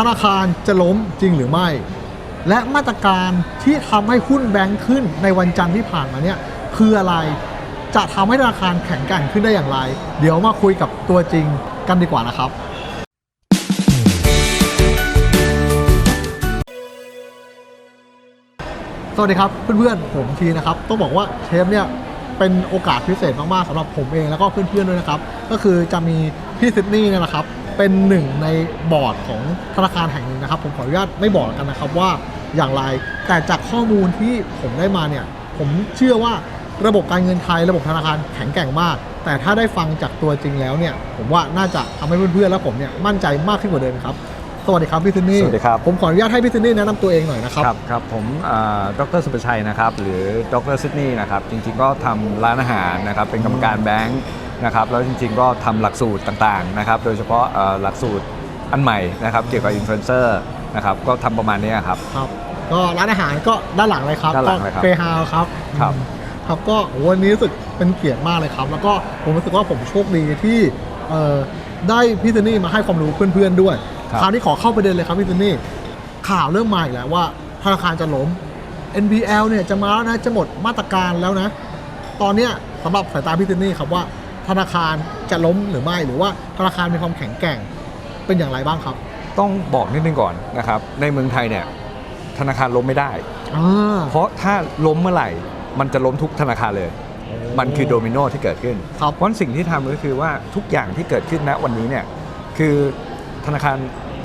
ธนาคารจะล้มจริงหรือไม่ และมาตรการที่ทำให้หุ้นแบงค์ขึ้นในวันจันทร์ที่ผ่านมาเนี่ยคืออะไรจะทำให้ธนาคารแข็งแกร่งขึ้นได้อย่างไร เดี๋ยวมาคุยกับตัวจริงกันดีกว่านะครับสวัสดีครับเพื่อนๆผมทีนะครับ ต้องบอกว่าเทปเนี่ยเป็นโอกาสพิเศษมากๆสำหรับผมเองแล้วก็เพื่อนๆด้วยนะครับ ก็คือจะมีพี่ซิดนีย์เนี่ยนะครับ เป็นหนึ่งในบอร์ดของธนาคารแห่งหนึ่งนะครับ ผมขออนุญาตไม่บอกกันนะครับว่าอย่างไร แต่จากข้อมูลที่ผมได้มาเนี่ย ผมเชื่อว่าระบบการเงินไทยระบบธนาคารแข็งแกร่งมาก แต่ถ้าได้ฟังจากตัวจริงแล้วเนี่ย ผมว่าน่าจะทำให้เพื่อนๆและผมเนี่ยมั่นใจมากขึ้นกว่าเดิมครับ สวัสดีครับพี่ซิดนีย์สวัสดีครับ ผมขออนุญาตให้พี่ซิดนีย์แนะนำตัวเองหน่อยนะครับ ครับครับผมอ่าดรสุประชัยนะครับ หรือดรซิดนีย์นะครับ จริงๆก็ทำร้านอาหารนะครับ เป็นกรรมการแบงค์ นะครับแล้วจริงๆก็ทำหลักสูตรต่างๆนะครับโดยเฉพาะเอ่อหลักสูตรอันใหม่นะครับเกี่ยวกับอินฟลูเอนเซอร์นะครับก็ทำประมาณนี้ครับครับก็ร้านอาหารก็ด้านหลังเลยครับด้านหลังเลยครับเฟฮาวครับครับอืมครับก็โอ้วันนี้รู้สึกเป็นเกียรติมากเลยครับ แล้วก็ผมรู้สึกว่าผมโชคดีที่เอ่อได้พี่เซนนี่มาให้ความรู้เพื่อนๆด้วยครับคราวนี้ขอเข้าประเด็นเลยครับพี่เซนนี่ข่าวเริ่มมาอีกแล้วว่าธนาคารจะล้ม NPL เนี่ยจะมาแล้วนะจะหมดมาตรการแล้วนะ ตอนเนี้ยสำหรับสายตาพี่เซนนี่ครับว่า ธนาคารจะล้มหรือไม่ หรือว่าธนาคารมีความแข็งแกร่งเป็นอย่างไรบ้างครับ ต้องบอกนิดนึงก่อนนะครับ ในเมืองไทยเนี่ยธนาคารล้มไม่ได้อ่าเพราะถ้าล้มเมื่อไหร่ มันจะล้มทุกธนาคารเลย มันคือโดมิโนที่เกิดขึ้นครับเพราะสิ่งที่ทำก็คือว่าทุกอย่างที่เกิดขึ้นณวันนี้เนี่ยคือธนาคาร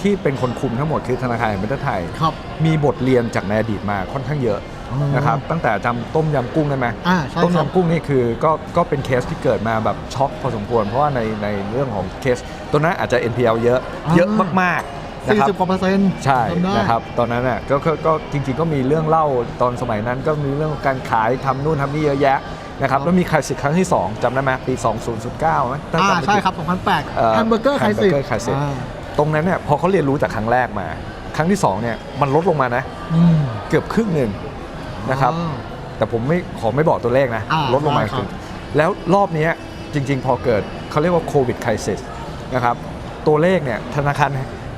ที่เป็นคนคุมทั้งหมดคือธนาคารแห่งประเทศไทยครับมีบทเรียนจากในอดีตมาค่อนข้างเยอะอ๋อ นะครับตั้งแต่จำต้มยำกุ้งได้ไหมอ่าใช่ต้มครับยำกุ้งนี่คือก็ก็เป็นเคสที่เกิดมาแบบช็อกพอสมควร เพราะว่าในในเรื่องของเคสตัวนั้นอาจจะ NPL เยอะอ่าเยอะมากๆนะสี่ครับสิบกว่าเปอร์เซ็นต์ใช่จำได้นะครับตอนนั้นน่ะก็ก็ก็จริง ๆ ก็มีเรื่องเล่าตอนสมัยนั้นก็มีเรื่องของการขายทำนู่นทำนี่เยอะแยะนะครับแล้วมีใครสิครั้งที่ 2จำได้ไหมปี 2009ไหมถ้าอ่าจำไม่ผิดใช่ครับ 2008เอ่อแฮมเบอร์เกอร์ไคสิ Hamburger Kaisei ตรงนั้นเนี่ยพอเขาเรียนรู้จากครั้งแรกมา ครั้งที่สองเนี่ยมันลดลงมานะอืมเกือบครึ่งหนึ่ง นะครับอ่าแต่ผมไม่ขอไม่บอกตัวเลขนะ อ่าลดลงมาได้ครับ คือแล้วรอบเนี้ยจริง ๆ พอเกิดเขาเรียกว่าโควิดไครซิสนะครับ ตัวเลขเนี่ยธนาคาร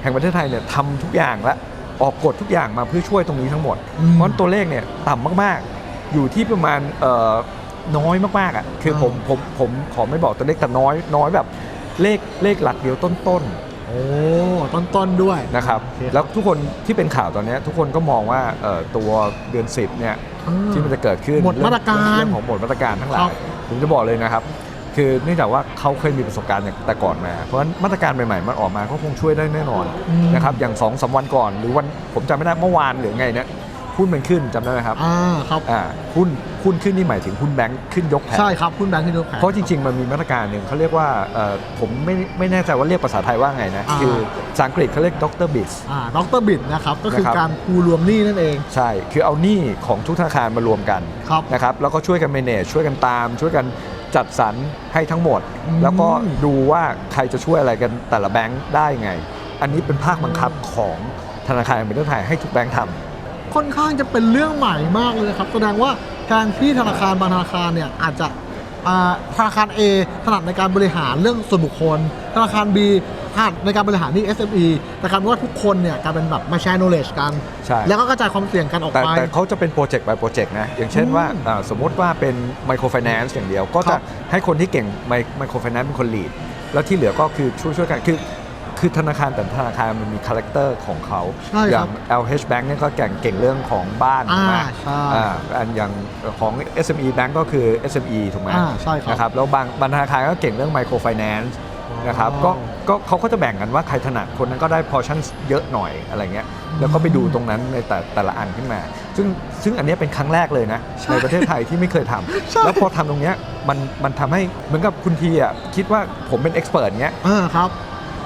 แห่งประเทศไทยเนี่ยทำทุกอย่างและออกกฎทุกอย่างมาเพื่อช่วยตรงนี้ทั้งหมดอืมเพราะฉะนั้นตัวเลขเนี่ยต่ำมากๆ อยู่ที่ประมาณเอ่อน้อยมากๆอะคือผมผมผมขอไม่บอกตัวเลขแต่น้อยน้อยแบบเลขเลขหลักเดียวต้นๆ โอ้ต้นๆด้วย นะครับ โอเคแล้วทุกคนที่เป็นข่าวตอนเนี้ยทุกคนก็มองว่าเอ่อตัวเดือน 10เนี่ยอ่าที่มันจะเกิดขึ้นหมดมาตรการเรื่องของหมดมาตรการทั้งหลาครัยบ ผมจะบอกเลยนะครับ คือเนื่องจากว่าเขาเคยมีประสบการณ์อย่างแต่ก่อนมา เพราะฉะนั้นมาตรการใหม่ๆมันออกมาก็คงช่วยได้แน่นอนอืมนะครับอย่าง2อสวันก่อน หรือวันผมจำไม่ได้เมื่อวานหรือไงเนี่ย หุ้นมันขึ้นจำได้ไหมครับอ่าครับอ่าหุ้นหุ้นขึ้นนี่หมายถึงหุ้นแบงค์ขึ้นยกแผงใช่ครับคุณแบงค์ที่ดูแผนเพราะจริงๆมันมีมาตรการหนึ่งเขาเรียกว่าเอ่อผมไม่ไม่แน่ใจว่าเรียกภาษาไทยว่าไงนะ อ่า คือภาษาอังกฤษเขาเรียกด็อกเตอร์บิส อ่าดรบิดนะครับก็คือนะครับ การคูรวมหนี้นั่นเอง ใช่ คือเอาหนี้ของทุกธนาคารมารวมกันครับนะครับแล้วก็ช่วยกัน manage ช่วยกันตาม ช่วยกันจัดสรรให้ทั้งหมด อืม แล้วก็ดูว่าใครจะช่วยอะไรกันแต่ละแบงค์ได้ไง อันนี้เป็นภาคบังคับของธนาคารแห่งประเทศไทยให้ทุกแบงค์ทำ ค่อนข้างจะเป็นเรื่องใหม่มากเลยนะครับ แสดงว่าการที่ธนาคารบางธนาคารเนี่ยอาจจะอ่าธนาคาร A ถนัดในการบริหารเรื่องส่วนบุคคล ธนาคาร B ถนัดในการบริหารหนี่ SME แต่กลารว่าทุกคนเนี่ยกลายเป็นแบบมาแชร์ knowledge กันใช่แล้วก็กระจายความเสี่ยงกันออกแต่ไป แต่เขาจะเป็นโปรเจกต์ by โปรเจกต์นะ อย่างเช่นว่าอืมอ่าสมมติว่าเป็นไมโครไฟแนนซ์อย่างเดียว ก็ครัจะบให้คนที่เก่งไมโครไฟแนนซ์เป็นคนลีดแล้วที่เหลือก็คือช่วยช่วยกันคือ คือธนาคารแต่ละธนาคารมันมีคาแรคเตอร์ของเขาใช่อคย่ารังบ LH Bank เนี่ยก็เก่งเก่งเรื่องของบ้านอ่าถูกไหมใช่อ่าอันอย่างของ SME Bank ก็คือ SME ถูกไหมอ่าใช่ครับนะครับแล้วบางบางธนาคารก็เก่งเรื่องไมโครไฟแนนซ์นะครับก็ก็เขาก็จะแบ่งกันว่าใครถนัดคนนั้นก็ได้พอชั่นเยอะหน่อยอะไรเงี้ยแล้วก็ไปดูตรงนั้นในแต่แต่ละอันขึ้นมา ซึ่งซึ่งอันเนี้ยเป็นครั้งแรกเลยนะใช่ในประเทศไทยที่ไม่เคยทำใช่ แล้วพอทำตรงเนี้ยมันมันทำให้เหมือนกับคุณทีอะคิดว่าผมเป็นเอ็กซ์เพรสเงี้ยอ่าครับ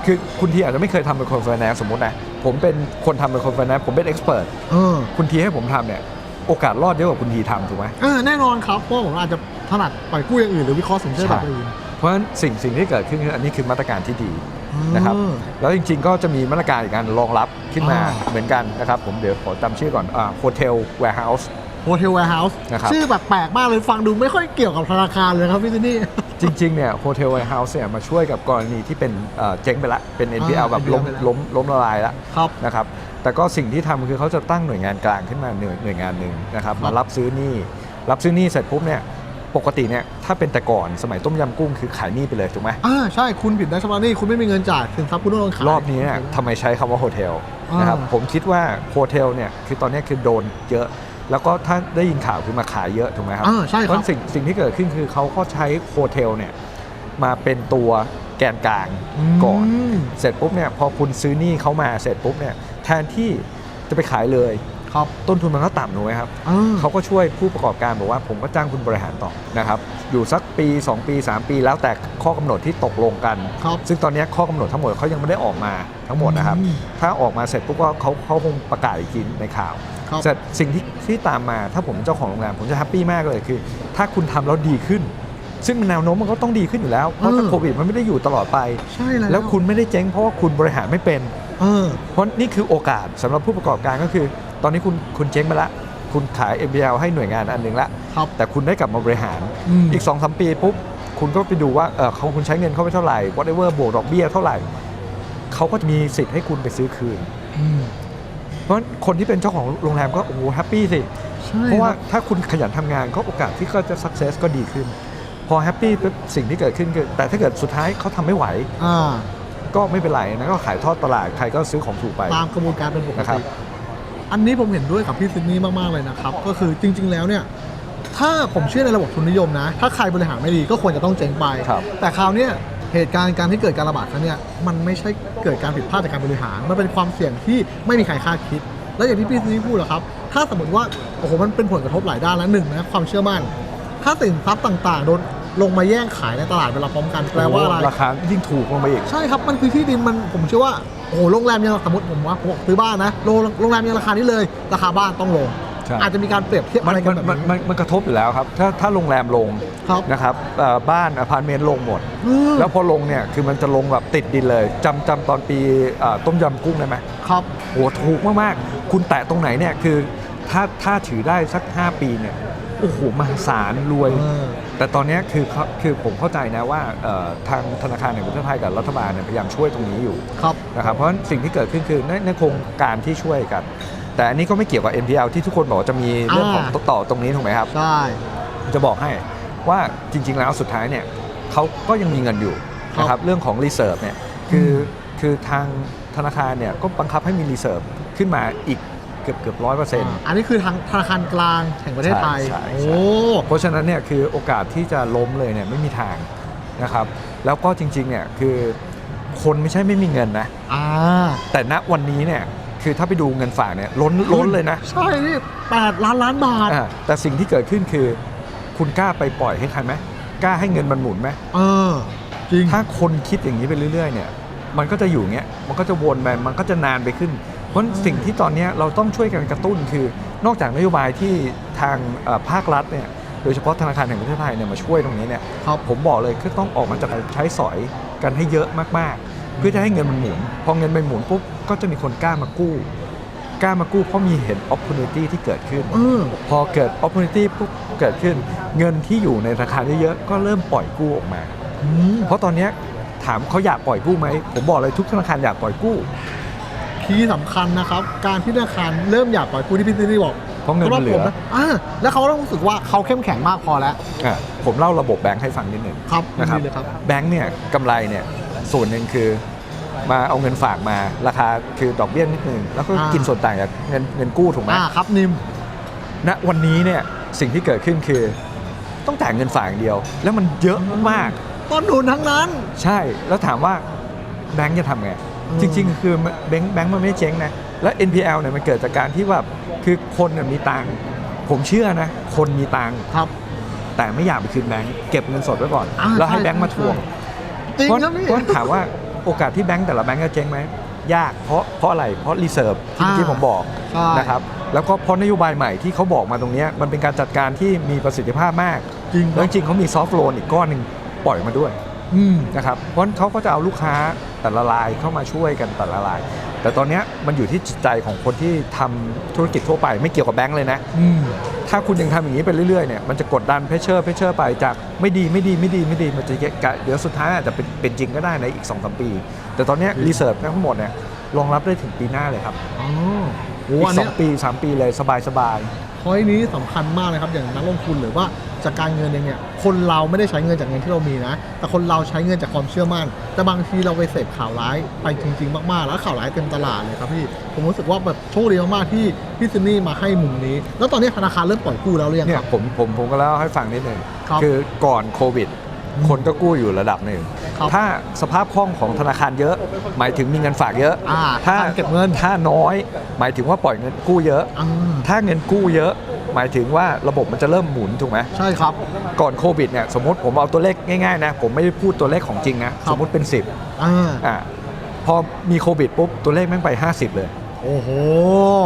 คือคุณทีอาจจะไม่เคยทำเป็นคนไฟแนนซ์สมมตินะ ผมเป็นคนทำเป็นคนไฟแนนซ์ผมเป็นเอ็กซ์เพรสเออคุณทีให้ผมทำเนี่ย โอกาสรอดเยอะกว่าคุณทีทำถูกไหมเออแน่นอนครับเพราะผมอาจจะถนัดปล่อยกู้อย่างอื่นหรือวิเคราะห์สินเชื่อแบบอื่น เพราะฉะนั้นสิ่งสิ่งที่เกิดขึ้นคืออันนี้คือมาตรการที่ดีนะครับอืมแล้วจริงๆก็จะมีมาตรการอีกการรองรับขึ้นมาอ่าเหมือนกันนะครับ ผมเดี๋ยวขอจำชื่อก่อนโฮเทลแวร์เฮาส์ Hotel Warehouse นะครับ ชื่อแบบแปลกมากเลยฟังดูไม่ค่อยเกี่ยวกับธนาคารเลยครับพี่ซินนี่ จริงๆ เนี่ยโฮเทลไวท์เฮาส์เนี่ยมาช่วยกับกรณีที่เป็นเอ่อเจ๊งไปละ เป็น NPL อ่าแบบล้ม NPL ไปแล้วล้มล้มละลายละครับนะครับ แต่ก็สิ่งที่ทำคือเขาจะตั้งหน่วยงานกลางขึ้นมาหน่วยหน่วยงานหนึ่งนะครับครับ มารับซื้อหนี้รับซื้อหนี้เสร็จปุ๊บเนี่ยปกติเนี่ยถ้าเป็นแต่ก่อนสมัยต้มยำกุ้งคือขายหนี้ไปเลยถูกไหมอ่าใช่คุณผิดนะชำระหนี้คุณไม่มีเงินจ่ายสินทรัพย์คุณต้องโดนขาย รอบนี้เนี่ยทำไมใช้คำว่าโฮเทลนะครับอ่า ผมคิดว่าโฮเทลเนี่ยคือตอนนี้คือโดนเยอะ แล้วก็ถ้าได้ยินข่าวคือมาขายเยอะถูกไหมครับอ่าใช่เพครัราะบสิ่งสิ่งที่เกิดขึ้นคือเขาก็ใช้โฮเทลเนี่ยมาเป็นตัวแกนกลางก่อน ม เสร็จปุ๊บเนี่ยพอคุณซื้อหนี้เขามาเสร็จปุ๊บเนี่ยแทนที่จะไปขายเลย ครับต้นทุนมันก็ต่ำถูกไหมครับ อ่า เขาก็ช่วยผู้ประกอบการบอกว่าผมก็จ้างคุณบริหารต่อนะครับอยู่สักปี 2 ปี 3 ปี แล้วแต่ข้อกำหนดที่ตกลงกัน ครับซึ่งตอนนี้ข้อกำหนดทั้งหมดเขายังไม่ได้ออกมาทั้งหมดนะครับ อืม ถ้าออกมาเสร็จปุ๊บก็เขาเขาคงประกาศอีกทีในข่าว ครับเสร็จสิ่งที่ที่ตามมาถ้าผมเป็นเจ้าของโรงแรมผมจะแฮปปี้มากเลยคือ ถ้าคุณทำแล้วดีขึ้น ซึ่งแนวโน้มมันก็ต้องดีขึ้นอยู่แล้ว เพราะถ้าเออโควิดมันไม่ได้อยู่ตลอดไปใช่แล้วแล้วคุณไม่ได้เจ๊งเพราะว่าคุณบริหารไม่เป็นเออเพราะนี่คือโอกาสสำหรับผู้ประกอบการก็คือ ตอนนี้คุณคุณเจ๊งไปละคุณขาย MBL ให้หน่วยงานอันหนึ่งละครับแต่คุณได้กลับมาบริหารอืมอีก2อสปีปุ๊บคุณก็ไปดูว่าเออเขาคุณใช้เงินเข้าไปเท่าไหร่ whatever บวกดอกเบี้ยเท่าไหร่เขาก็จะมีสิทธิ์ให้คุณไปซื้อคืนอืม เพราะคนที่เป็นเจ้าของโรงแรมก็โอ้โหแฮปปี้สิใช่เพราะว่าคบถ้าคุณขยันทำงานก็โอกาสที่เขาจะ success ก็ดีขึ้น พอแฮปปี้ปุ๊บสิ่งที่เกิดขึ้นคือแต่ถ้าเกิดสุดท้ายเขาทำไม่ไหวอ่าก็ไม่เป็นไรนะก็ขายทอดตลาดใครก็ซื้อของถูกไปตามกระบวนการเป็นปกนะครัติบอันนี้ผมเห็นด้วยกับพี่ซินนี่มากๆเลยนะครับ ก็คือจริง ๆ แล้วเนี่ยถ้าผมเชื่อในระบบทุนนิยมนะ ถ้าใครบริหารไม่ดีก็ควรจะต้องเจ๊งไปครับแต่คราวเนี้ย เหตุการณ์การที่เกิดการระบาดครั้งเนี้ยมันไม่ใช่เกิดการผิดพลาดจากการบริหาร มันเป็นความเสี่ยงที่ไม่มีใครคาดคิด และอย่างที่พี่ซินนี่พูดแหละครับ ถ้าสมมติว่าโอ้โหมันเป็นผลกระทบหลายด้านแล้วหนึ่งนะความเชื่อมั่น ถ้าสินทรัพย์ต่างๆโดนลงมาแย่งขายในตลาดเวลาพร้อมกันแปลว่าอะไรราคายิ่งถูกลงไปอีก ใช่ครับ มันคือที่ดินมันผมเชื่อว่าโอ้โหโรงแรมยังสมมติผมว่าผมซื้อบ้านนะโรงโรงแรมยังราคานี้เลย ราคาบ้านต้องลง ใช่ อาจจะมีการเปรียบเทียบมัอะนไรกัมันนแบบมันนี้ มันมันกระทบอยู่แล้วครับ ถ้าถ้าโรงแรมลงครับนะครับเอ่อบ้านอพาร์ตเมนต์ลงหมด อืม แล้วพอลงเนี่ยคือมันจะลงแบบติดดินเลยจำจำตอนปีเอ่อต้มยำกุ้งได้ไหมครับ โหถูกมากๆ คุณแตะตรงไหนเนี่ยคือถ้าถ้าถือได้สัก 5 ปีเนี่ยโอ้โหมหาศาลรวย เออ แต่ตอนเนี้ยคือเขาคือผมเข้าใจนะว่าเอ่อทางธนาคารแห่งประเทศไทยกับรัฐบาลเนี่ยพยายามช่วยตรงนี้อยู่ ครับ นะครับเพราะฉะนั้นสิ่งที่เกิดขึ้นคือในในโครงการที่ช่วยกัน แต่อันนี้ก็ไม่เกี่ยวกับ NPL ที่ทุกคนบอกว่าจะมีเรื่องของอ่าต่อตรงนี้ถูกไหมครับ ใช่ จะบอกให้ว่าจริง ๆ แล้วสุดท้ายเนี่ยเขาก็ยังมีเงินอยู่นะครับเรื่องของรีเซิร์ฟเนี่ยคือคือทางธนาคารเนี่ยก็บังคับให้มีรีเซิร์ฟขึ้นมาอีกเกือบเกือบร้อยเปอร์เซ็นต์อันนี้คือทางธนาคารกลางแห่งประเทศไทยใช่ใช่โอ้เพราะฉะนั้นเนี่ยคือโอกาสที่จะล้มเลยเนี่ยไม่มีทางนะครับ แล้วก็จริงๆเนี่ยคือคนไม่ใช่ไม่มีเงินนะอ่าแต่ณวันนี้เนี่ย คือถ้าไปดูเงินฝากเนี่ยล้นล้นเลยนะ ใช่นี่แปดล้านล้านบาท อ่าแต่สิ่งที่เกิดขึ้นคือ คุณกล้าไปปล่อยให้ใครไหมกล้าให้เงินมันหมุนไหมเออ จริง ถ้าคนคิดอย่างนี้ไปเรื่อย ๆ เนี่ย มันก็จะอยู่อย่างเงี้ยมันก็จะวนไปมันก็จะนานไปขึ้น เพราะสิ่งที่ตอนเนี้ยเราต้องช่วยกันกระตุ้นคือ นอกจากนโยบายที่ทางเอ่อภาครัฐเนี่ยโดยเฉพาะธนาคารแห่งประเทศไทยเนี่ยมาช่วยตรงนี้เนี่ยครับ ผมบอกเลยคือต้องออกมาจากใช้สอยกันให้เยอะมากๆ เพื่อจะให้เงินมันหมุน พอเงินมันหมุนปุ๊บก็จะมีคนกล้ามากู้ กล้ามากู้เพราะมีเห็น opportunity ที่เกิดขึ้น เออ พอเกิด opportunity ปุ๊บเกิดขึ้น เงินที่อยู่ในธนาคารเยอะๆก็เริ่มปล่อยกู้ออกมา อืมเพราะตอนเนี้ยถามเขาอยากปล่อยกู้ไหมผมบอกเลยทุกธนาคารอยากปล่อยกู้คีย์สำคัญนะครับ การที่ธนาคารเริ่มอยากปล่อยกู้ที่พี่ซินนี่บอกเพราะเงินมันเหลืสำอบผมนะอ่าแล้วเขาต้องรู้สึกว่าเขาเข้มแข็งมากพอแล้วอะผมเล่าระบบแบงค์ให้ฟังนิดหนึ่ง ครับนะครับ ดีเลยครับ แบงค์เนี่ยกำไรเนี่ย ส่วนหนึ่งคือมาเอาเงินฝากมาราคาคือดอกเบี้ยนิดนึงแล้วก็อ่ากิ กินส่วนต่างจากเงินเงินกู้ถูกไหม อ่าครับนิม ณวันนี้เนี่ยสิ่งที่เกิดขึ้นคือต้องจ่ายเงินฝากอย่างเดียว แล้วมันเยอะมากต้นทุนทั้งนั้น ใช่ แล้วถามว่าแบงค์จะทำไง อืม จริง ๆ คือแบงค์แบงค์มันไม่ได้เจ๊งนะ แล้ว NPL เนี่ยมันเกิดจากการที่ว่าคือคนน่ะมีตังค์ผมเชื่อนะ คนมีตังค์ครับ แต่ไม่อยากไปคืนแบงค์เก็บเงินสดไว้ก่อน อ่าแล้วให้ใช่แบงค์มาทวง จริงเพราะครับพี่เพราะถามว่าโอกาสที่แบงค์แต่ละแบงค์จะเจ๊งไหมยากเพราะเพราะอะไรเพราะรีเซิร์ฟที่อ่าที่ผมบอกใช่นะครับแล้วก็เพราะนโยบายใหม่ที่เขาบอกมาตรงเนี้ยมันเป็นการจัดการที่มีประสิทธิภาพมากจริงคแล้วรับจริงๆเขามีซอฟท์โลนอีกก้อนหนึ่งปล่อยมาด้วยอืม นะครับเพราะฉะนั้นเขาก็จะเอาลูกค้าแต่ละรายเข้ามาช่วยกันแต่ละราย แต่ตอนเนี้ยมันอยู่ที่จิตใจของคนที่ทำธุรกิจทั่วไปไม่เกี่ยวกับแบงค์เลยนะอืมถ้าคุณยังทำอย่างนี้ไปเรื่อยๆเนี่ยมันจะกดดันเพชเชอร์เพชเชอร์ไปจากไม่ดีไม่ดีไม่ดีไม่ดีมันจะกะเดี๋ยวสุดท้ายอาจจะเป็นเป็นจริงก็ได้ในอีก2อสปี แต่ตอนเนี้รีเสิร์ชทั้งหมดเนี่ยรองรับได้ถึงปีหน้าเลยครับอ๋อโหอีอักนสอเนี้งยปีสามปีเลยสบายสบายพอยนี้สำคัญมากเลยครับอย่างนักลงทุนหรือว่า จากการเงินเองเนี่ยคนเราไม่ได้ใช้เงินจากเงินที่เรามีนะ แต่คนเราใช้เงินจากความเชื่อมั่น แต่บางทีเราไปเสพข่าวร้ายไปจริง ๆ มากๆ แล้วข่าวร้ายเต็มตลาดเลยครับพี่ผมรู้สึกว่าแบบโชคดีมากๆที่พี่ซินนี่มาให้มุมนี้ แล้วตอนนี้ธนาคารเริ่มปล่อยกู้แล้วหรือยังเนี่คยรับ ผมผมผมก็เล่าให้ฟังนิดหนึ่งครับคือก่อนโควิดอืมคนก็กู้อยู่ระดับหนึ่ง ครับถ้าสภาพคล่องของธนาคารเยอะ หมายถึงมีเงินฝากเยอะอ่าถ้าการเก็บเงิน ถ้าน้อย หมายถึงว่าปล่อยเงินกู้เยอะ อ่า ถ้าเงินกู้เยอะ หมายถึงว่าระบบมันจะเริ่มหมุนถูกไหมใช่ครับ ก่อนโควิดเนี่ยสมมติผมเอาตัวเลขง่ายๆนะผมไม่ได้พูดตัวเลขของจริงนะ ครับ สมมติเป็น 10อ่าอะพอมีโควิดปุ๊บตัวเลขแม่งไป 50 เลย โอ้โห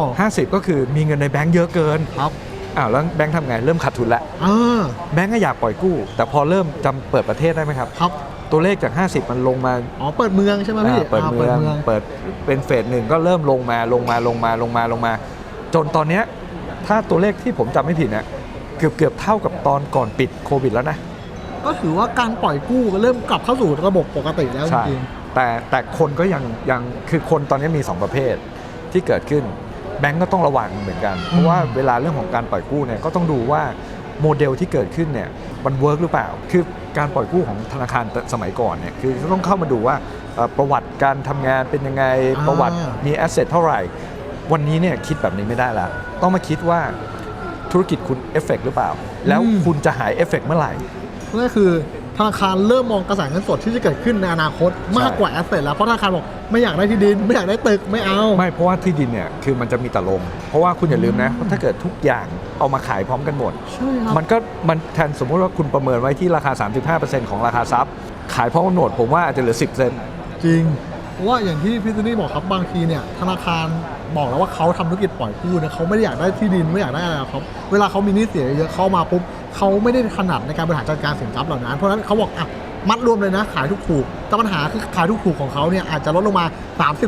50 ก็คือมีเงินในแบงก์เยอะเกินครับอ้าวแล้วแบงก์ทำไงเริ่มขาดทุนแล้วอ่าแบงก์ก็อยากปล่อยกู้ แต่พอเริ่มจำเปิดประเทศได้ไหมครับ ครับตัวเลขจาก 50 มันลงมาอ๋อเปิดเมืองใช่ไหมพี่อ่าเปิดเมืองเปิดเป็นเฟสหนึ่งก็เริ่มลงมาลงมาลงมาลงมาลงมา จนตอนเนี้ย ถ้าตัวเลขที่ผมจำไม่ผิดเนี่ยเกือบเกือบเท่ากับตอนก่อนปิดโควิดแล้วนะ ก็ถือว่าการปล่อยกู้ก็เริ่มกลับเข้าสู่ระบบปกติแล้วจใช่ ริงแต่แต่คนก็ยังยังคือคนตอนนี้มี 2 ประเภทที่เกิดขึ้น แบงก์ก็ต้องระวังเหมือนกัน เพราะว่าเวลาเรื่องของการปล่อยกู้เนี่ยก็ต้องดูว่าโมเดลที่เกิดขึ้นเนี่ยมันเวิร์กหรือเปล่า คือการปล่อยกู้ของธนาคารสมัยก่อนเนี่ยคือต้องเข้ามาดูว่าเอ่อประวัติการทำงานเป็นยังไงอ่าประวัติมีแอสเซทเท่าไหร่ วันนี้เนี่ยคิดแบบนี้ไม่ได้แล้วต้องมาคิดว่าธุรกิจคุณเอฟเฟกหรือเปล่า แล้วคุณจะหายเอฟเฟกเมื่อไหร่ๆนั่นก็คือธนาคารเริ่มมองกระแสเงินสดที่จะเกิดขึ้นในอนาคตมากกว่าแอสเซทแล้วเพราะธนาคารบอกไม่อยากได้ที่ดิน ไม่อยากได้ตึกไม่เอา ไม่เพราะว่าที่ดินเนี่ยคือมันจะมีแต่ลงเพราะว่าคุณอย่าลืมนะว่าถ้าเกิดทุกอย่างเอามาขายพร้อมกันหมดใช่ครับมันก็มันแทนสมมุติว่าคุณประเมินไว้ที่ราคา 35%ของราคาทรัพย์ ขายพร้อมกันหมดผมว่าอาจจะเหลือ 10เซนจริงเพราะว่าอย่างที่พี่ซินนี่บอกครับบางทีเนี่ยธนาคาร บอกแล้วว่าเขาทำธุรกิจปล่อยกู้เนี่ยเขาไม่ได้อยากได้ที่ดินไม่อยากได้อะไรหรอกครับเวลาเขามีหนี้เสียเยอะเข้ามาปุ๊บเขาไม่ได้ถนัดในการบริหารจัดการสินทรัพย์เหล่านั้น เพราะฉะนั้นเขาบอกอะมัดรวมเลยนะขายถูกๆแต่ปัญหาคือขายถูกๆของเขาเนี่ยอาจจะลดลงมา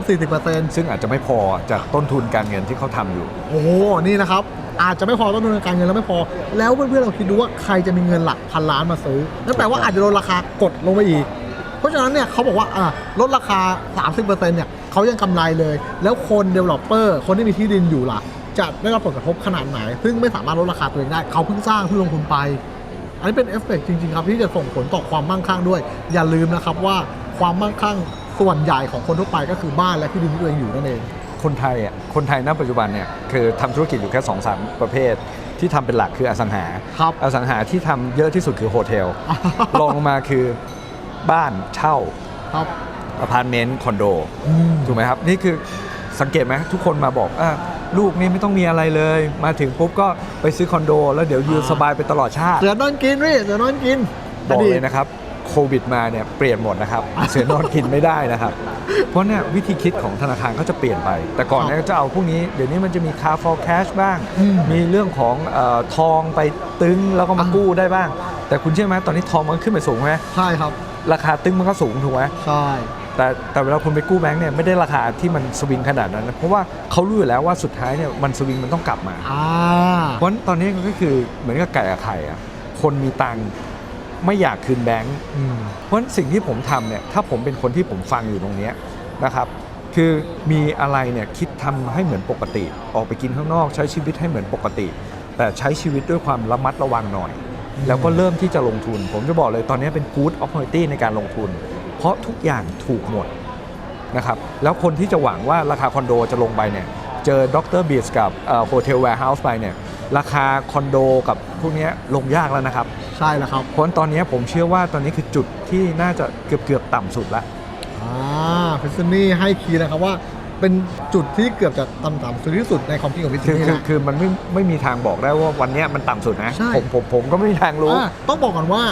30-40%ซึ่งอาจจะไม่พอจากต้นทุนการเงินที่เขาทำอยู่ โอ้โหนี่นะครับ อาจจะไม่พอต้นทุนการเงินแล้วไม่พอ แล้วเพื่อนๆเราคิดดูว่าใครจะมีเงินหลักพันล้านมาซื้อนั่นแปลว่าอาจจะโดนราคากดลงไปอีก เพราะฉะนั้นเนี่ยเขาบอกว่าอะลดราคา 30%เนี่ย เขายังกำไรเลย แล้วคน developer คนที่มีที่ดินอยู่ล่ะ จะได้รับผลกระทบขนาดไหน ซึ่งไม่สามารถลดราคาตัวเองได้ เขาเพิ่งสร้างเพิ่งลงทุนไป อันนี้เป็นเอฟเฟกต์จริงๆครับที่จะส่งผลต่อความมั่งคั่งด้วย อย่าลืมนะครับว่าความมั่งคั่งส่วนใหญ่ของคนทั่วไปก็คือบ้านและที่ดินที่ตัวเองอยู่นั่นเองคนไทยอะ คนไทยณปัจจุบันเนี่ยคือทำธุรกิจอยู่แค่2อสามประเภท ที่ทำเป็นหลักคืออสังหาครับอสังหาที่ทำเยอะที่สุดคือโฮเทลรองลงมาคือบ้านเช่าครับ อพาร์ตเมนต์คอนโดอืมถูกไหมครับ นี่คือสังเกตไหมทุกคนมาบอกอะลูกนี่ไม่ต้องมีอะไรเลย มาถึงปุ๊บก็ไปซื้อคอนโด แล้วเดี๋ยวอยู่อ่าสบายไปตลอดชาติ เสือนอนกินพี่เสือนอนกินบอกดีเลยนะครับโควิดมาเนี่ยเปลี่ยนหมดนะครับเสือนอนกินไม่ได้นะครับ เพราะเนี่ยวิธีคิดของธนาคารก็จะเปลี่ยนไป แต่ก่อนเนี่ยก็จะเอาพวกนี้เดี๋ยวนี้มันจะมี car for cash บ้างอืมมีเรื่องของเออทองไปตึงแล้วก็มาอ่ากู้ได้บ้าง แต่คุณเชื่อไหมตอนนี้ทองมันขึ้นไปสูงไหมใช่ครับ ราคาตึงมันก็สูงถูกไหมใช่ แต่แต่เวลาคุณไปกู้แบงค์เนี่ยไม่ได้ราคาที่มันสวิงขนาดนั้นนะเพราะว่าเขารู้อยู่แล้วว่าสุดท้ายเนี่ยมันสวิงมันต้องกลับมา อ่า เพราะฉะนั้นตอนนี้ก็คือเหมือนกับไก่กับไข่อะคนมีตังค์ไม่อยากคืนแบงค์ อืม เพราะฉะนั้นสิ่งที่ผมทำเนี่ยถ้าผมเป็นคนที่ผมฟังอยู่ตรงเนี้ยนะครับ คือมีอะไรเนี่ยคิดทำให้เหมือนปกติ ออกไปกินข้างนอกใช้ชีวิตให้เหมือนปกติ แต่ใช้ชีวิตด้วยความระมัดระวังหน่อย แล้วก็เริ่มที่จะลงทุน ผมจะบอกเลยตอนนี้เป็น good opportunity ในการลงทุน เพราะทุกอย่างถูกหมดนะครับแล้วคนที่จะหวังว่าราคาคอนโดจะลงไปเนี่ยเจอดรบีสกับโฮเทลแวร์เฮาส์ไปเนี่ยราคาคอนโดกับพวกเนี้ยลงยากแล้วนะครับ ใช่แล้วครับเพราะฉะนั้นตอนนี้ผมเชื่อว่าตอนนี้คือจุดที่น่าจะเกือบเกือบๆต่ำสุดละอ่าพิซซนี่ให้คีย์นะครับว่าเป็นจุดที่เกือบจะต่ำๆสุดที่สุดในความคิดของพิซซคือนี่คือนะคือมันไม่ไม่มีทางบอกได้ว่าวันเนี้ยมันต่ำสุดนะใช่ผมผมผมก็ไม่มีทางรู้อ่าต้องบอกก่อนว่า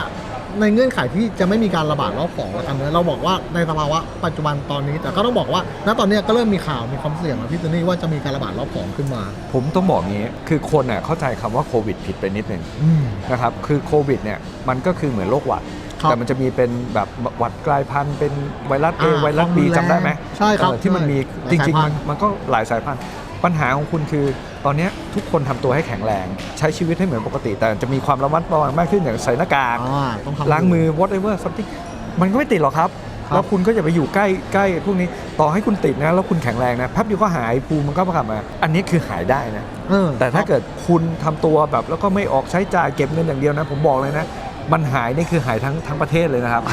ในเงื่อนไขที่จะไม่มีการระบาดรอบสองแล้วกันนะเราบอกว่าในสภาวะปัจจุบันตอนนี้ แต่ก็ต้องบอกว่า ณตอนนี้ก็เริ่มมีข่าวมีความเสี่ยงนะพิซซนี่ว่าจะมีการระบาดรอบสองขึ้นมา ผมต้องบอกงี้คือคนเน่ยเข้าใจคำว่าโควิดผิดไปนิดนึงอืมนะครับคือโควิดเนี่ยมันก็คือเหมือนโรคหวัดครับแต่มันจะมีเป็นแบบหวัดกลายพันธุ์เป็นไวรัส A อ่าไวรัส B ความรุนแรงจำได้ไหมใช่ครับเออที่มันมีใช่จริงหลายๆสายพัมันนธุ์มันก็หลายสายพันธุ์ปัญหาของคุณคือ ตอนเนี้ยทุกคนทำตัวให้แข็งแรง ใช้ชีวิตให้เหมือนปกติ แต่จะมีความระมัดระวังมากขึ้นอย่างใส่หน้ากากอ่าต้องทำล้างมือ whatever something มันก็ไม่ติดหรอกครับครับ แล้วคุณก็อย่าไปอยู่ใกล้ใกล้พวกนี้ต่อให้คุณติดนะแล้วคุณแข็งแรงนะแป๊บเดียวก็หายภูมิมันก็กลับมา อันนี้คือหายได้นะเออแต่ถ้าเกิดคุณทำตัวแบบแล้วก็ไม่ออกใช้จ่ายเก็บเงินอย่างเดียวนะ ผมบอกเลยนะ มันหายนี่คือหายทั้งทั้งประเทศเลยนะครับ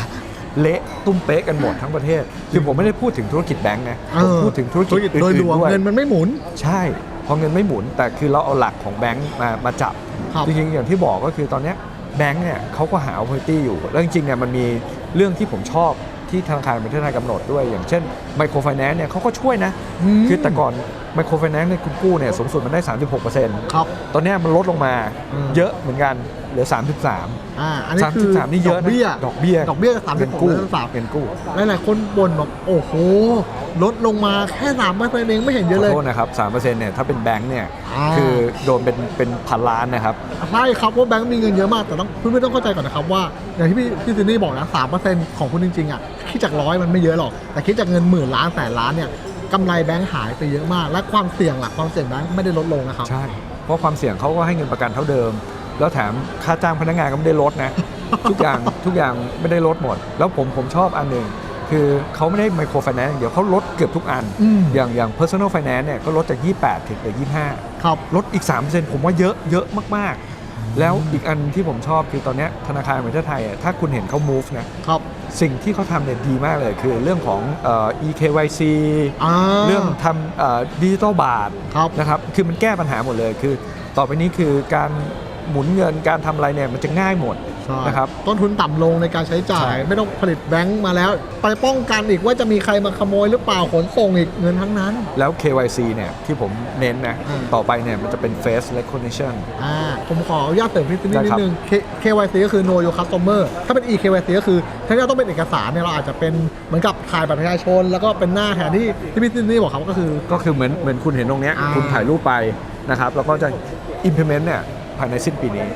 เละตุ้มเป๊ะกันหมดทั้งประเทศ คือผมไม่ได้พูดถึงธุรกิจแบงค์นะเอผมอพูดถึงธุรกิจอื่นโดยรวมๆด้วยเงินมันไม่หมุน ใช่เพราะเงินไม่หมุนแต่คือเราเอาหลักของแบงค์มามาจับครับจริงๆอย่างที่บอกก็คือตอนเนี้ยแบงค์เนี่ยเขาก็หา opportunity อยู่แล้วจริงๆเนี่ยมันมีเรื่องที่ผมชอบที่ธนาคารแห่งประเทศไทยกำหนดด้วย อย่างเช่นไมโครไฟแนนซ์เนี่ยเขาก็ช่วยนะอืมคือแต่ก่อนไมโครไฟแนนซ์เนี่ยคุณกู้เนี่ยสูงสุดมันได้ 36%ครับตอนเนี้ยมันลดลงมาอืมเยอะเหมือนกันเห ลือ 33 อ่าอันนี้คือ33นี่เยอะดอกนะเบี้ยดอกเบี้ยดอกเบี้ยสามสิเงิบนหกกู้และสามเงินกู้หลายๆคนบ่นบอกโอ้โห ลดลงมาแค่สามเปอร์เซ็นต์เองไม่เห็นเยขอะอเลย โทษนะครับ3%เนี่ยถ้าเป็นแบงค์เนี่ยอ่า คือโดนเป็นเป็นพันล้านนะครับ ใช่ครับว่าแบงก์มีเงินเยอะมากแต่ต้องเพื่อนๆต้องเข้าใจก่อนนะครับว่าอย่างที่พี่พี่ซินนี่บอกนะสามเปอร์เซ็นต์ของคุณจริงๆอะคิดจากร้อยมันไม่เยอะหรอก แต่คิดจากเงินหมื่นล้านแสนล้านเนี่ยกำไรแบงก์หายไปเยอะมาก และความเสี่ยงหลักความเสี่ยงแบงก์ไม่ได้ลดลงนะครับ ใช่ เพราะความเสี่ยงเขาก็ให้เงินประกันเท่าเดิม แล้วแถมค่าจ้างพนักงานก็ไม่ได้ลดนะ ทุกอย่างทุกอย่างไม่ได้ลดหมด แล้วผมผมชอบอันหนึ่งคือเขาไม่ได้ไมโครไฟแนนซ์อย่างเดียวเขาลดเกือบทุกอันอืมอย่างอย่าง personal finance เนี่ยก็ลดจาก 28 ถึงเหลือ25ครับลดอีก 3%ผมว่าเยอะเยอะมากๆ แล้วอีกอันที่ผมชอบคือตอนเนี้ยธนาคารแห่งประเทศไทยอะถ้าคุณเห็นเขา move นะครับสิ่งที่เขาทำเนี่ยดีมากเลยคือเรื่องของเอ่อ eKYC อ่าเรื่องทำดิจิตอลบาทครับนะครับคือมันแก้ปัญหาหมดเลยคือ ต่อไปนี้คือการ หมุนเงินการทำอะไรเนี่ยมันจะง่ายหมดใช่นะครับ ต้นทุนต่ำลงในการใช้จ่ายใช่ไม่ต้องผลิตแบงก์มาแล้ว ไปป้องกันอีกว่าจะมีใครมาขโมยหรือเปล่าขนส่งอีกเงินทั้งนั้น แล้ว KYC เนี่ยที่ผมเน้นนะอืมต่อไปเนี่ยมันจะเป็น face recognition อ่าผมขออนุญาตเสริมพี่ซินนี่ได้นิครัดบนึง K- KYC ก็คือ Know Your Customer ถ้าเป็น eKYC ก็คือถ้าเราต้องเป็นเอกสารเนี่ยเราอาจจะเป็นเหมือนกับถ่ายบัตรประชาชน แล้วก็เป็นหน้าแทนที่ที่พี่ซินนี่บอกครับก็คือ ก็คือเหมือนเหมือนคุณเห็นตรงเนี้ยอ่าคุณถ่ายรูปไปนะครับแล้วก็จะ implement เนี่ย ภายในสิ้นปีนี้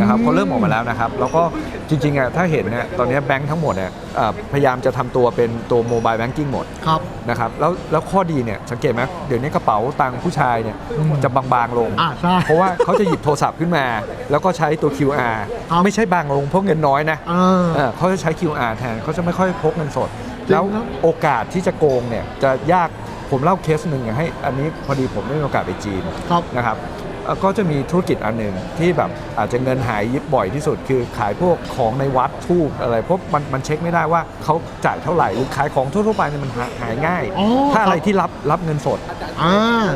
นะครับอืมเขาเริ่มออกมาแล้วนะครับ แล้วก็จริงๆอะถ้าเห็นเนี่ยตอนเนี้ยแบงค์ทั้งหมดเนี่ยเอ่อพยายามจะทำตัวเป็นตัวโมบายแบงกิ้งหมดครับนะครับแล้วแล้วข้อดีเนี่ยสังเกตไหมเดี๋ยวนี้กระเป๋าตังค์ผู้ชายเนี่ยอืมจะบางๆลงอ่าใช่เพราะว่าเขาจะหยิบโทรศัพท์ขึ้นมา แล้วก็ใช้ตัว QR ครับไม่ใช่บางลงเพราะเงินน้อยนะอ่าเออเขาจะใช้ QR แทนเขาจะไม่ค่อยพกเงินสดจริงแล้วครับโอกาสที่จะโกงเนี่ยจะยากผมเล่าเคสหนึ่งอย่างให้อันนี้พอดีผมได้มีโอกาสไปจีนครับนะครับเอ่อ ก็จะมีธุรกิจอันหนึ่งที่แบบอาจจะเงินหายยิบบ่อยที่สุด คือขายพวกของในวัดทูบอะไรเพราะมันมันเช็คไม่ได้ว่าเขาจ่ายเท่าไหร่หรือขายของทั่วๆไปเนี่ยมันหาหายง่าย อ๋อ ถ้าอะไรครับที่รับรับเงินสด อ่า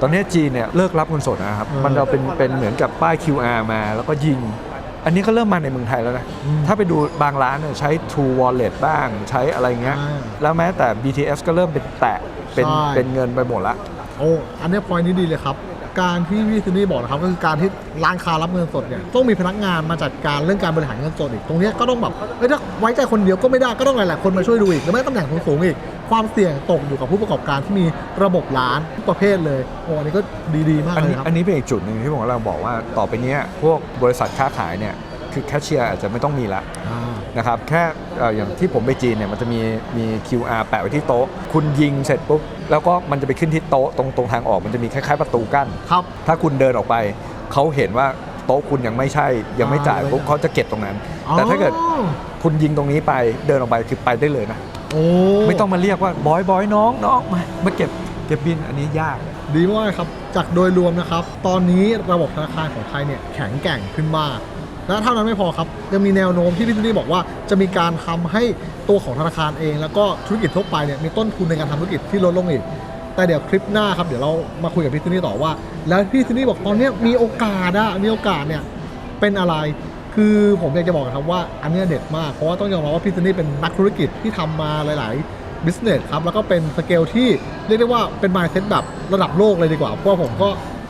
ตอนนี้จีนเนี่ยเลิกรับเงินสดนะครับเออมันเราเป็นเป็นเหมือนกับป้าย QR มาแล้วก็ยิง อันนี้ก็เริ่มมาในเมืองไทยแล้วนะ อืมถ้าไปดูบางร้านเนี่ยใช้ True Wallet บ้างใช้อะไรเงี้ย อ่าแล้วแม้แต่ BTS ก็เริ่มเป็นแตะเป็นใช่ เป็นเงินไปหมดละ โอ้ อันนี้พอยนี้ดีเลยครับ การที่พี่ซินนี่บอกนะครับก็คือการที่ร้านค้ารับเงินสดเนี่ยต้องมีพนักงานมาจัดการเรื่องการบริหารเงินสดอีกตรงเนี้ยก็ต้องแบบเอ้ยถ้าไว้ใจคนเดียวก็ไม่ได้ก็ต้องหลายๆคนมาช่วยดูอีกแล้วไม่ตำแหน่งสูงๆอีก ความเสี่ยงตกอยู่กับผู้ประกอบการที่มีระบบร้านทุกประเภทเลยโอ้อันนี้ก็ดีๆมากอันเลยนี้ครับ อันนี้เป็นอีกจุดหนึ่งที่ผมกำลังบอกว่าต่อไปเนี้ยพวกบริษัทค้าขายเนี่ยคือแคชเชียร์อาจจะไม่ต้องมีละ อ่า นะครับแค่เอ่ออย่างที่ผมไปจีนเนี่ยมันจะมีมี QR แปะไว้ที่โต๊ะ คุณยิงเสร็จปุ๊บแล้วก็มันจะไปขึ้นที่โต๊ะตรงตรงทางออกมันจะมีคล้ายๆประตูกั้นครับถ้าคุณเดินออกไปเขาเห็นว่าโต๊ะคุณยังไม่ใช่ยังไม่จ่ายอ่าปุ๊บเขาจะเก็บตรงนั้นอ๋อแต่ถ้าเกิดคุณยิงตรงนี้ไปเดินออกไปคือไปได้เลยนะโอ้ไม่ต้องมาเรียกว่าบอยบอยน้องน้องมามาเก็บเก็บบินอันนี้ยากดีมากครับจากโดยรวมนะครับ ตอนนี้ระบบธนาคารของไทยเนี่ยแข็งแกร่งขึ้นมาก และเท่านั้นไม่พอครับ ยังมีแนวโน้มที่พี่ซินนี่บอกว่าจะมีการทำให้ตัวของธนาคารเอง แล้วก็ธุรกิจทั่วไปเนี่ยมีต้นทุนในการทำธุรกิจที่ลดลงอีกแต่เดี๋ยวคลิปหน้าครับเดี๋ยวเรามาคุยกับพี่ซินนี่ต่อว่า แล้วพี่ซินนี่บอกตอนนี้มีโอกาสอะมีโอกาสเนี่ยเป็นอะไรคือผมอยากจะบอกนะครับว่าอันนี้เด็ดมากเพราะว่าต้องยอมรับว่าพี่ซินนี่เป็นนักธุรกิจที่ทำมาหลาย ๆบิสเนสครับ แล้วก็เป็นสเกลที่เรียกได้ว่าเป็น mindset แบบระดับโลกเลยดีกว่า เพราะผมก็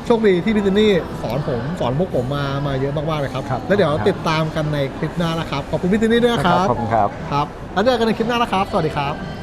โชคดีที่พี่ซินนี่สอนผมสอนพวกผมมามาเยอะมากๆเลยครับ ครับแล้วเดี๋ยวครับ ติดตามกันในคลิปหน้านะครับ ขอบคุณพี่ซินนี่ด้วยนะครับ ขอบคุณครับ ครับ แล้วเจอกันในคลิปหน้านะครับ สวัสดีครับ